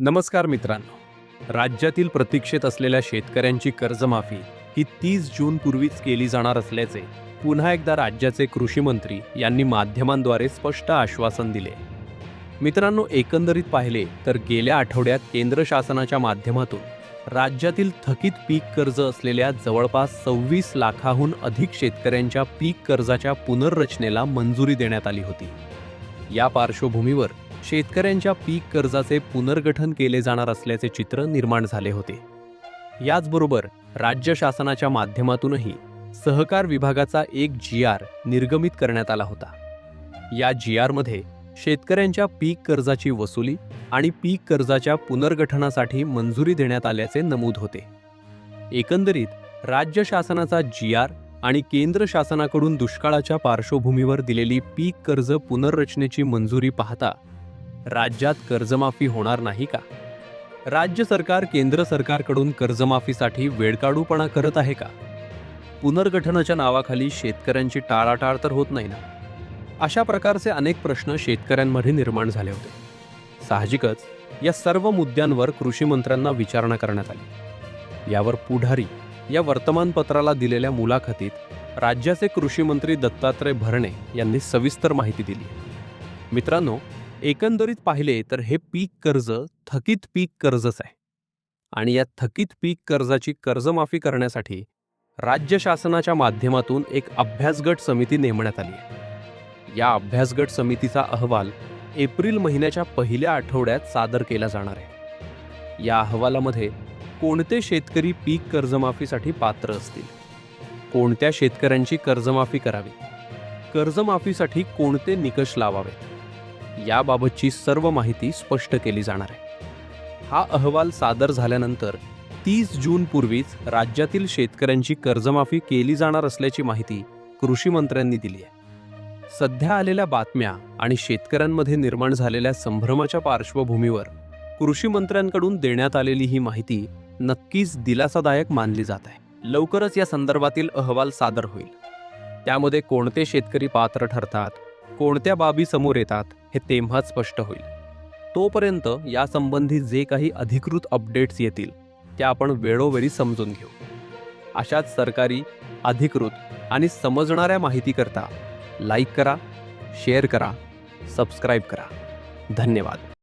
नमस्कार मित्रांनो. राज्यातील प्रतीक्षेत असलेल्या शेतकऱ्यांची कर्जमाफी ही तीस जूनपूर्वीच केली जाणार असल्याचे पुन्हा एकदा राज्याचे कृषी मंत्री यांनी माध्यमांद्वारे स्पष्ट आश्वासन दिले. मित्रांनो एकंदरीत पाहिले तर गेल्या आठवड्यात केंद्र शासनाच्या माध्यमातून राज्यातील थकीत पीक कर्ज असलेल्या जवळपास सव्वीस लाखाहून अधिक शेतकऱ्यांच्या पीक कर्जाच्या पुनर्रचनेला मंजुरी देण्यात आली होती. या पार्श्वभूमीवर शेतकऱ्यांच्या पीक कर्जाचे पुनर्गठन केले जाणार असल्याचे चित्र निर्माण झाले होते. याचबरोबर राज्य शासनाच्या माध्यमातूनही सहकार विभागाचा एक जी आर निर्गमित करण्यात आला होता. या जी आरमध्ये शेतकऱ्यांच्या पीक कर्जाची वसुली आणि पीक कर्जाच्या पुनर्गठनासाठी मंजुरी देण्यात आल्याचे नमूद होते. एकंदरीत राज्य शासनाचा जी आर आणि केंद्र शासनाकडून दुष्काळाच्या पार्श्वभूमीवर दिलेली पीक कर्ज पुनर्रचनेची मंजुरी पाहता राज्यात कर्जमाफी होणार नाही का? राज्य सरकार केंद्र सरकारकडून कर्जमाफीसाठी वेळकाढूपणा करत आहे का? पुनर्गठनाच्या नावाखाली शेतकऱ्यांची टाळाटाळ तर होत नाही ना? अशा प्रकारचे अनेक प्रश्न शेतकऱ्यांमध्ये निर्माण झाले होते. साहजिकच या सर्व मुद्द्यांवर कृषी मंत्र्यांना विचारणा करण्यात आली. यावर पुढारी या वर्तमानपत्राला दिलेल्या मुलाखतीत राज्याचे कृषी मंत्री दत्तात्रय भरणे यांनी सविस्तर माहिती दिली. मित्रांनो एकंदरीत पाहिले तर हे पीक कर्ज थकीत पीक कर्जच आहे. आणि या थकीत पीक कर्जाची कर्जमाफी करण्यासाठी राज्य शासनाच्या माध्यमातून एक अभ्यासगट समिती नेमण्यात आली आहे. या अभ्यासगट समितीचा अहवाल एप्रिल महिन्याच्या पहिल्या आठवड्यात सादर केला जाणार आहे. या अहवालामध्ये कोणते शेतकरी पीक कर्जमाफीसाठी पात्र असतील? कोणत्या शेतकऱ्यांची कर्जमाफी करावी? कर्जमाफीसाठी कोणते निकष लावावेत? याबाबतची सर्व माहिती स्पष्ट केली जाणार आहे. हा अहवाल सादर झाल्यानंतर तीस जून पूर्वीच राज्यातील शेतकऱ्यांची कर्जमाफी केली जाणार असल्याची माहिती कृषी मंत्र्यांनी दिली आहे. सध्या आलेल्या बातम्या आणि शेतकऱ्यांमध्ये निर्माण झालेल्या संभ्रमाच्या पार्श्वभूमीवर कृषी मंत्र्यांकडून देण्यात आलेली ही माहिती नक्कीच दिलासादायक मानली जात आहे. लवकरच या संदर्भातील अहवाल सादर होईल. त्यामध्ये कोणते शेतकरी पात्र ठरतात कोणत्या बाबी समोर येतात हे तेव्हाच स्पष्ट होईल. तोपर्यंत यासंबंधी जे काही अधिकृत अपडेट्स येतील त्या आपण वेळोवेळी समजून घेऊ. अशाच सरकारी अधिकृत आणि समजणाऱ्या माहितीकरता लाईक करा शेअर करा सबस्क्राईब करा. धन्यवाद.